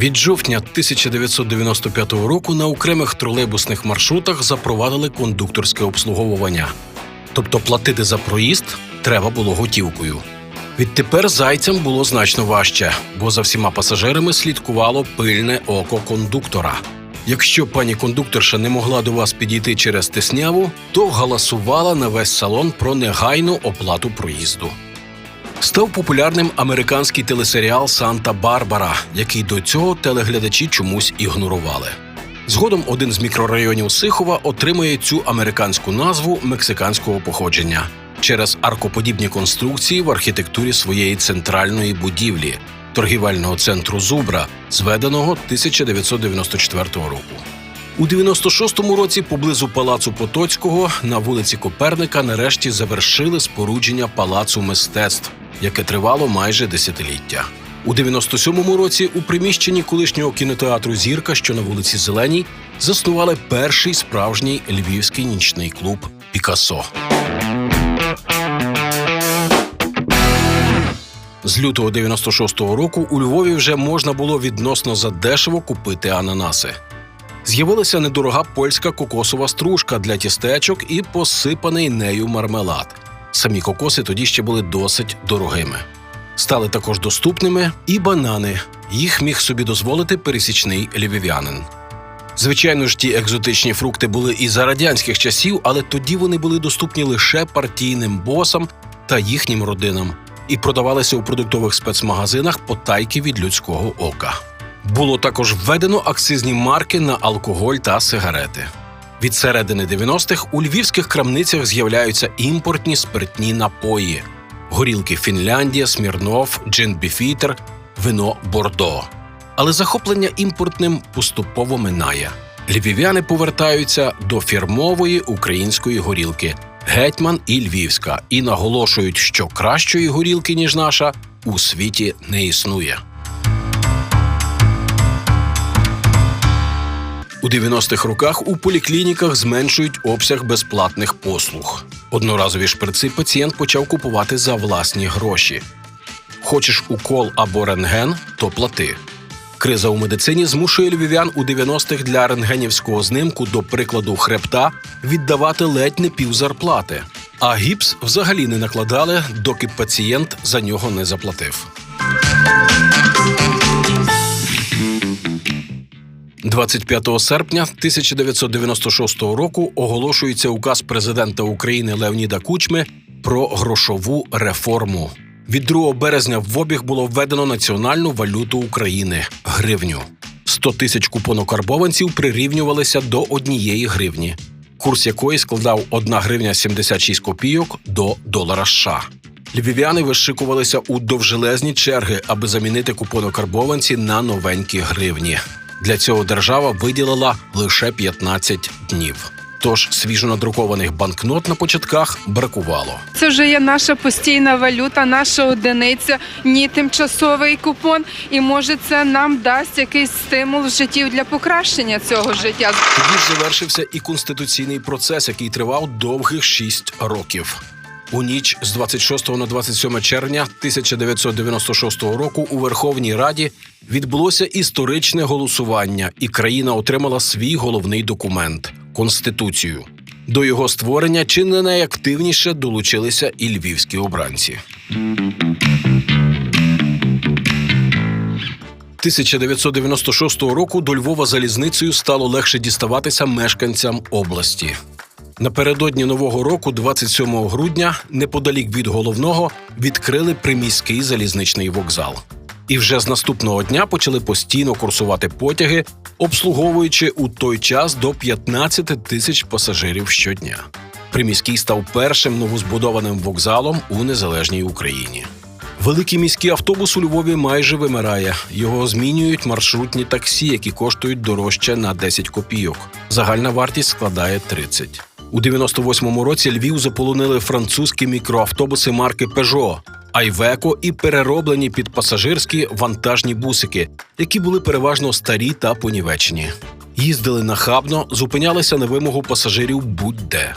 Від жовтня 1995 року на окремих тролейбусних маршрутах запровадили кондукторське обслуговування. Тобто платити за проїзд треба було готівкою. Відтепер зайцям було значно важче, бо за всіма пасажирами слідкувало пильне око кондуктора. Якщо пані кондукторша не могла до вас підійти через тисняву, то галасувала на весь салон про негайну оплату проїзду. Став популярним американський телесеріал Санта Барбара, який до цього телеглядачі чомусь ігнорували. Згодом один з мікрорайонів Сихова отримує цю американську назву мексиканського походження через аркоподібні конструкції в архітектурі своєї центральної будівлі торгівельного центру Зубра, зведеного 1994 року. У 96-му році поблизу палацу Потоцького на вулиці Коперника нарешті завершили спорудження палацу мистецтв, яке тривало майже десятиліття. У 97-му році у приміщенні колишнього кінотеатру Зірка, що на вулиці Зеленій, заснували перший справжній львівський нічний клуб Пікасо. З лютого 96-го року у Львові вже можна було відносно задешево купити ананаси. З'явилася недорога польська кокосова стружка для тістечок і посипаний нею мармелад. Самі кокоси тоді ще були досить дорогими. Стали також доступними і банани. Їх міг собі дозволити пересічний львів'янин. Звичайно ж, ті екзотичні фрукти були і за радянських часів, але тоді вони були доступні лише партійним босам та їхнім родинам і продавалися у продуктових спецмагазинах потайки від людського ока. Було також введено акцизні марки на алкоголь та сигарети. Від середини 90-х у львівських крамницях з'являються імпортні спиртні напої: горілки Фінляндія, Смірнов, джин Біфітер, вино Бордо. Але захоплення імпортним поступово минає. Львів'яни повертаються до фірмової української горілки Гетьман і Львівська і наголошують, що кращої горілки, ніж наша, у світі не існує. У 90-х роках у поліклініках зменшують обсяг безплатних послуг. Одноразові шприци пацієнт почав купувати за власні гроші. Хочеш укол або рентген, то плати. Криза у медицині змушує львів'ян у 90-х для рентгенівського знимку, до прикладу, хребта віддавати ледь не пів зарплати. А гіпс взагалі не накладали, доки пацієнт за нього не заплатив. 25 серпня 1996 року оголошується указ президента України Леоніда Кучми про грошову реформу. Від 2 березня в обіг було введено національну валюту України гривню. 100 тисяч купонокарбованців прирівнювалися до однієї гривні, курс якої складав 1 гривня 76 копійок до долара США. Львів'яни вишикувалися у довжелезні черги, аби замінити купонокарбованці на новенькі гривні. Для цього держава виділила лише 15 днів. Тож свіжонадрукованих банкнот на початках бракувало. Це вже є наша постійна валюта, наша одиниця, ні тимчасовий купон. І може це нам дасть якийсь стимул в житті для покращення цього життя. Тоді ж завершився і конституційний процес, який тривав довгих шість років. У ніч з 26 на 27 червня 1996 року у Верховній Раді відбулося історичне голосування, і країна отримала свій головний документ конституцію. До його створення чи не найактивніше долучилися і львівські обранці. 1996 року до Львова залізницею стало легше діставатися мешканцям області. Напередодні нового року, 27 грудня, неподалік від головного, відкрили приміський залізничний вокзал. І вже з наступного дня почали постійно курсувати потяги, обслуговуючи у той час до 15 тисяч пасажирів щодня. Приміський став першим новозбудованим вокзалом у незалежній Україні. Великий міський автобус у Львові майже вимирає. Його змінюють маршрутні таксі, які коштують дорожче на 10 копійок. Загальна вартість складає 30. У 98-му році Львів заполонили французькі мікроавтобуси марки Peugeot, Айвеко і перероблені під пасажирські вантажні бусики, які були переважно старі та понівечені. Їздили нахабно, зупинялися на вимогу пасажирів будь-де.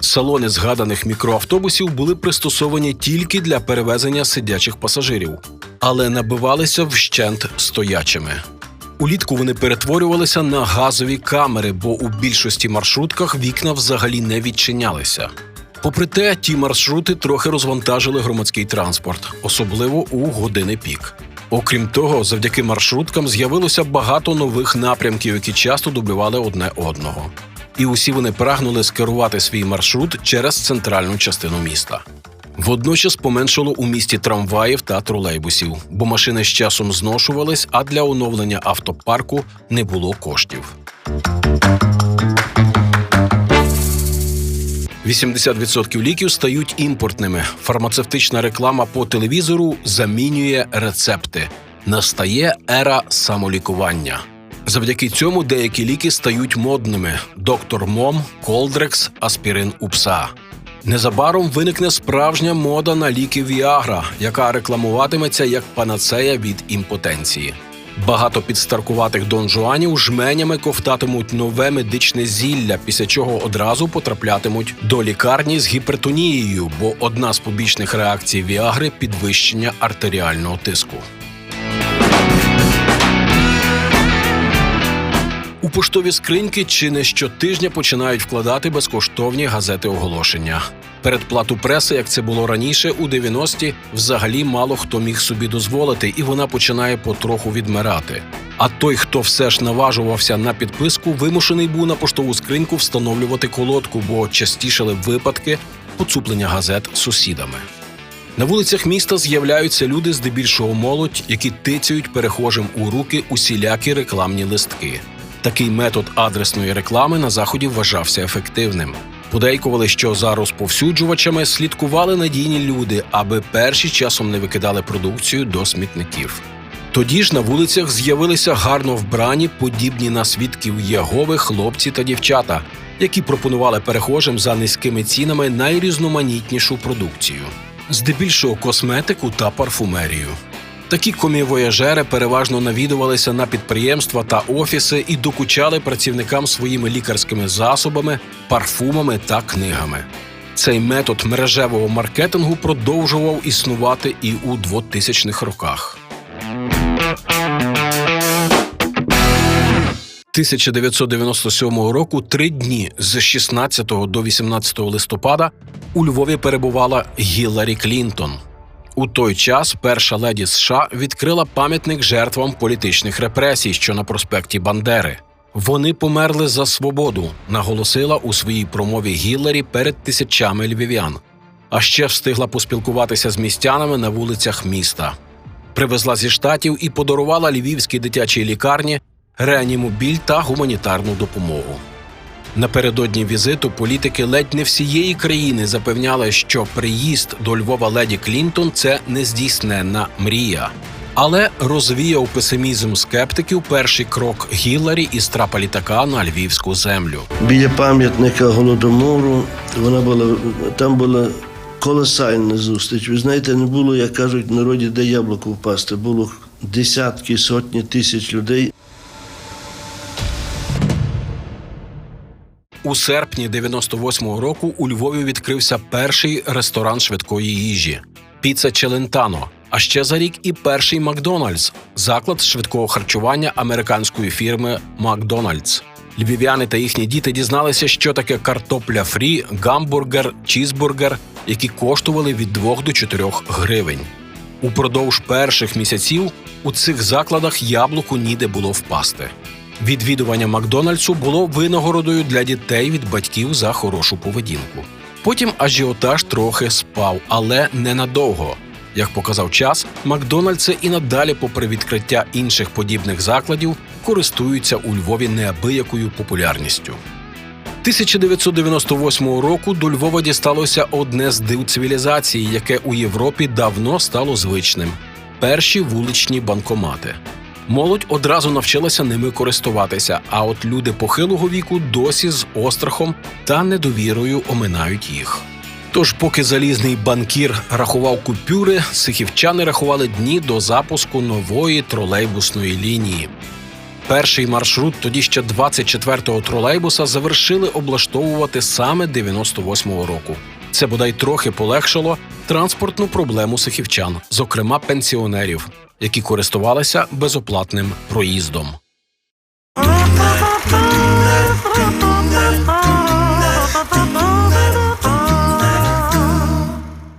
Салони згаданих мікроавтобусів були пристосовані тільки для перевезення сидячих пасажирів, але набивалися вщент стоячими. Улітку вони перетворювалися на газові камери, бо у більшості маршрутках вікна взагалі не відчинялися. Попри те, ті маршрути трохи розвантажили громадський транспорт, особливо у години пік. Окрім того, завдяки маршруткам з'явилося багато нових напрямків, які часто дублювали одне одного. І усі вони прагнули скерувати свій маршрут через центральну частину міста. Водночас поменшало у місті трамваїв та тролейбусів, бо машини з часом зношувались, а для оновлення автопарку не було коштів. 80% ліків стають імпортними. Фармацевтична реклама по телевізору замінює рецепти. Настає ера самолікування. Завдяки цьому деякі ліки стають модними: доктор Мом, Колдрекс, аспірин у пса. Незабаром виникне справжня мода на ліки Віагра, яка рекламуватиметься як панацея від імпотенції. Багато підстаркуватих донжуанів жменями ковтатимуть нове медичне зілля, після чого одразу потраплятимуть до лікарні з гіпертонією, бо одна з побічних реакцій Віагри підвищення артеріального тиску. У поштові скриньки чи не щотижня починають вкладати безкоштовні газети оголошення. Передплату преси, як це було раніше, у 90-ті взагалі мало хто міг собі дозволити, і вона починає потроху відмирати. А той, хто все ж наважувався на підписку, вимушений був на поштову скриньку встановлювати колодку, бо частішали випадки поцуплення газет сусідами. На вулицях міста з'являються люди, здебільшого молодь, які тицяють перехожим у руки усілякі рекламні листки. Такий метод адресної реклами на заході вважався ефективним. Подейкували, що за розповсюджувачами слідкували надійні люди, аби перші часом не викидали продукцію до смітників. Тоді ж на вулицях з'явилися гарно вбрані, подібні на свідків Єгови хлопці та дівчата, які пропонували перехожим за низькими цінами найрізноманітнішу продукцію, здебільшого косметику та парфумерію. Такі комівояжери переважно навідувалися на підприємства та офіси і докучали працівникам своїми лікарськими засобами, парфумами та книгами. Цей метод мережевого маркетингу продовжував існувати і у 2000-х роках. 1997 року три дні з 16 до 18 листопада у Львові перебувала Гіларі Клінтон. У той час перша леді США відкрила пам'ятник жертвам політичних репресій, що на проспекті Бандери. Вони померли за свободу, наголосила у своїй промові Гілларі перед тисячами львів'ян. А ще встигла поспілкуватися з містянами на вулицях міста. Привезла зі штатів і подарувала львівській дитячій лікарні реанімобіль та гуманітарну допомогу. Напередодні візиту політики ледь не всієї країни запевняли, що приїзд до Львова леді Клінтон це нездійсненна мрія. Але розвіяв песимізм скептиків перший крок Гіларі із трапа літака на львівську землю. Біля пам'ятника голодомору вона була там була колосальна зустріч. Ви знаєте, не було, як кажуть, народі, де яблуко впасти. Було десятки, сотні тисяч людей. У серпні 98-го року у Львові відкрився перший ресторан швидкої їжі Піца Челентано. А ще за рік і перший Макдональдс заклад швидкого харчування американської фірми Макдональдс. Львів'яни та їхні діти дізналися, що таке картопля фрі, гамбургер, чізбургер, які коштували від 2 до 4 гривень. Упродовж перших місяців у цих закладах яблуку ніде було впасти. Відвідування Макдональдсу було винагородою для дітей від батьків за хорошу поведінку. Потім ажіотаж трохи спав, але ненадовго. Як показав час, Макдональдси і надалі, попри відкриття інших подібних закладів, користуються у Львові неабиякою популярністю. 1998 року до Львова дісталося одне з див цивілізації, яке у Європі давно стало звичним перші вуличні банкомати. Молодь одразу навчилася ними користуватися, а от люди похилого віку досі з острахом та недовірою оминають їх. Тож, поки залізний банкір рахував купюри, сихівчани рахували дні до запуску нової тролейбусної лінії. Перший маршрут тоді ще 24-го тролейбуса завершили облаштовувати саме 98-го року. Це бодай трохи полегшило транспортну проблему сихівчан, зокрема пенсіонерів, які користувалися безоплатним проїздом.